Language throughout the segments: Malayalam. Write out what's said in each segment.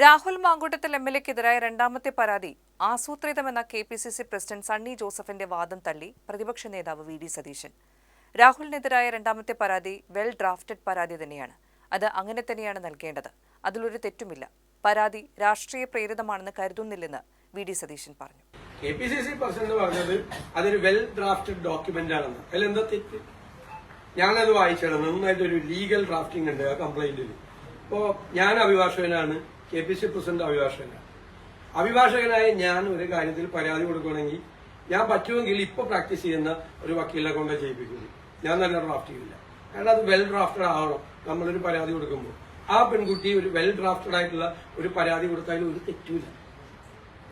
രാഹുൽ മാങ്കൂട്ടത്തിൽ എം എൽ എക്കെതിരായ രണ്ടാമത്തെ പരാതി ആസൂത്രിതമെന്ന K P C C president Sunny ജോസഫിന്റെ വാദം തള്ളി പ്രതിപക്ഷ നേതാവ് വി ഡി സതീശൻ. രാഹുലിനെതിരായ രണ്ടാമത്തെ പരാതി വെൽ ഡ്രാഫ്റ്റഡ് പരാതി തന്നെയാണ്. അത് അങ്ങനെ തന്നെയാണ് നൽകേണ്ടത്. അതിലൊരു തെറ്റുമില്ല. പരാതി രാഷ്ട്രീയ പ്രേരിതമാണെന്ന് കരുതുന്നില്ലെന്ന് വി ഡി സതീശൻ പറഞ്ഞു. K P C C president പറഞ്ഞത് അതൊരു വെൽ ഡ്രാഫ്റ്റഡ് ഡോക്യുമെന്റ് ആണെന്ന് അതിൽ എന്താ തെറ്റ്? ഞാനത് വായിച്ചാണ് നന്നായിട്ട് ഒരു ലീഗൽ ഡ്രാഫ്റ്റിംഗ് ഉണ്ട് ആ കംപ്ലൈന്റിൽ ഇപ്പോ ഞാൻ അഭിഭാഷകനാണ്. കെ പി സി പ്രസിഡന്റ് അഭിഭാഷകനാണ്. അഭിഭാഷകനായ ഞാൻ ഒരു കാര്യത്തിൽ പരാതി കൊടുക്കുകയാണെങ്കിൽ ഞാൻ പറ്റുമെങ്കിൽ ഇപ്പൊ പ്രാക്ടീസ് ചെയ്യുന്ന ഒരു വക്കീലിനെ കൊണ്ട് ചെയ്യിപ്പിക്കുന്നു ഞാൻ തന്നെ ഡ്രാഫ്റ്റ് ചെയ്യില്ല. കാരണം അത് വെൽ ഡ്രാഫ്റ്റഡ് ആവണം നമ്മളൊരു പരാതി കൊടുക്കുമ്പോൾ. ആ പെൺകുട്ടി ഒരു വെൽ ഡ്രാഫ്റ്റഡ് ആയിട്ടുള്ള ഒരു പരാതി കൊടുത്താലും ഒരു തെറ്റുമില്ല.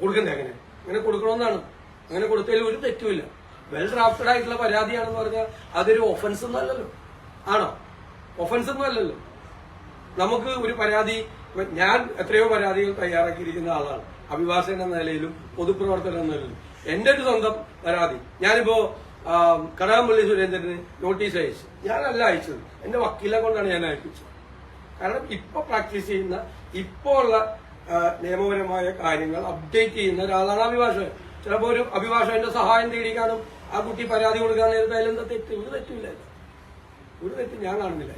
കൊടുക്കണ്ടേ അങ്ങനെ? അങ്ങനെ കൊടുക്കണമെന്നാണ്. അങ്ങനെ കൊടുത്തതിൽ ഒരു തെറ്റുമില്ല. വെൽ ഡ്രാഫ്റ്റഡ് ആയിട്ടുള്ള പരാതിയാണെന്ന് പറഞ്ഞാൽ അതൊരു ഒഫൻസ് ഒന്നും അല്ലല്ലോ. ആണോ? ഒഫൻസ് ഒന്നും അല്ലല്ലോ. നമുക്ക് ഒരു പരാതി ഞാൻ എത്രയോ പരാതികൾ തയ്യാറാക്കിയിരിക്കുന്ന ആളാണ്. അഭിഭാഷകൻ എന്ന നിലയിലും പൊതുപ്രവർത്തകൻ എന്ന നിലയിലും. എന്റെ ഒരു സ്വന്തം പരാതി. ഞാനിപ്പോ കടകംപള്ളി സുരേന്ദ്രന് നോട്ടീസ് അയച്ചു. ഞാനല്ല അയച്ചത്. എന്റെ വക്കീലെ കൊണ്ടാണ് ഞാൻ അയപ്പിച്ചത്. കാരണം ഇപ്പൊ പ്രാക്ടീസ് ചെയ്യുന്ന ഇപ്പോ ഉള്ള നിയമപരമായ കാര്യങ്ങൾ അപ്ഡേറ്റ് ചെയ്യുന്ന ഒരാളാണ് അഭിഭാഷകൻ. ചിലപ്പോ ഒരു അഭിഭാഷകന്റെ സഹായം തേടിക്കാനും ആ കുട്ടി പരാതി കൊടുക്കാൻ നേരത്തെ അതിലെന്താ തെറ്റ്? ഒരു തെറ്റില്ല ഒരു തെറ്റ് ഞാൻ കാണുന്നില്ല.